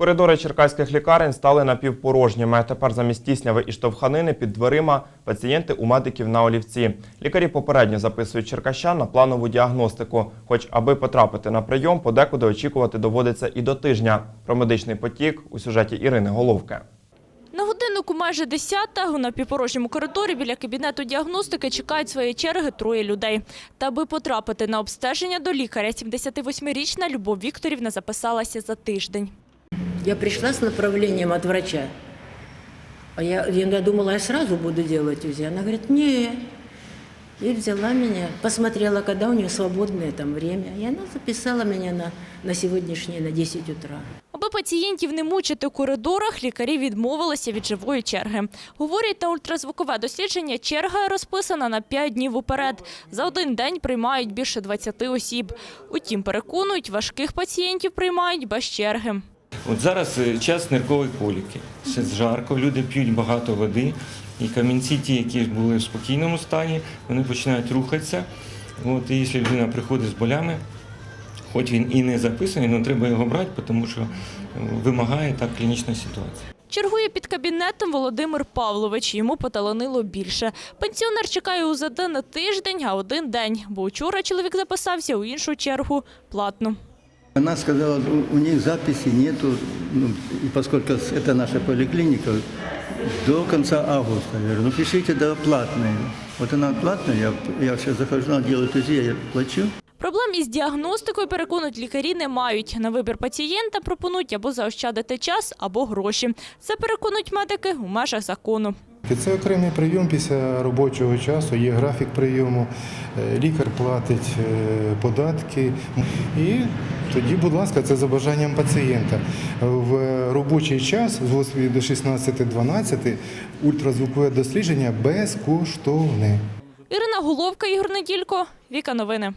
Коридори черкаських лікарень стали напівпорожніми. Тепер замість тісняви і штовханини під дверима пацієнти у медиків на олівці. Лікарі попередньо записують черкащан на планову діагностику. Хоч аби потрапити на прийом, подекуди очікувати доводиться і до тижня. Про медичний потік у сюжеті Ірини Головки. На годиннику майже десята у напівпорожньому коридорі біля кабінету діагностики чекають своєї черги троє людей. Та аби потрапити на обстеження до лікаря, 78-річна Любов Вікторівна записалася за тиждень. Я пришла с направлением от врача. А я, я думала, я сразу буду делать УЗИ. Она говорит, нет. И взяла меня, посмотрела, когда у нее свободное там время. И она записала меня на, на сегодняшнее, на 10 утра. Аби пацієнтів не мучити у коридорах, лікарі відмовилися від живої черги. Говорять, на ультразвукове дослідження черга розписана на 5 днів уперед. За один день приймають більше 20 осіб. Утім, переконують, важких пацієнтів приймають без черги. От зараз е, час ниркової коліки. Ще жарко, люди п'ють багато води, і камінці, ті, які були в спокійному стані, вони починають рухатися. От, і якщо людина приходить з болями, хоч він і не записаний, але треба його брати, тому що е, вимагає так клінічна ситуація. Чергує під кабінетом Володимир Павлович. Йому поталанило більше. Пенсіонер чекає УЗД не тиждень, а один день. Бо вчора чоловік записався у іншу чергу платно. Она сказала, у, у них записи нету, ну, и поскольку это наша поликлиника, до конца августа. Я говорю, ну пишите, да, платные. Вот она платная, я, я сейчас захожу, она делает УЗИ, я плачу. Проблем із діагностикою, переконують лікарі, не мають. На вибір пацієнта пропонують або заощадити час, або гроші. Це переконують медики у межах закону. Це окремий прийом після робочого часу, є графік прийому, е, лікар платить е, податки. І тоді, будь ласка, це за бажанням пацієнта. В робочий час з 8 до 16.12 ультразвукове дослідження безкоштовне. Ірина Головка, Ігор Неділько, Віка Новини.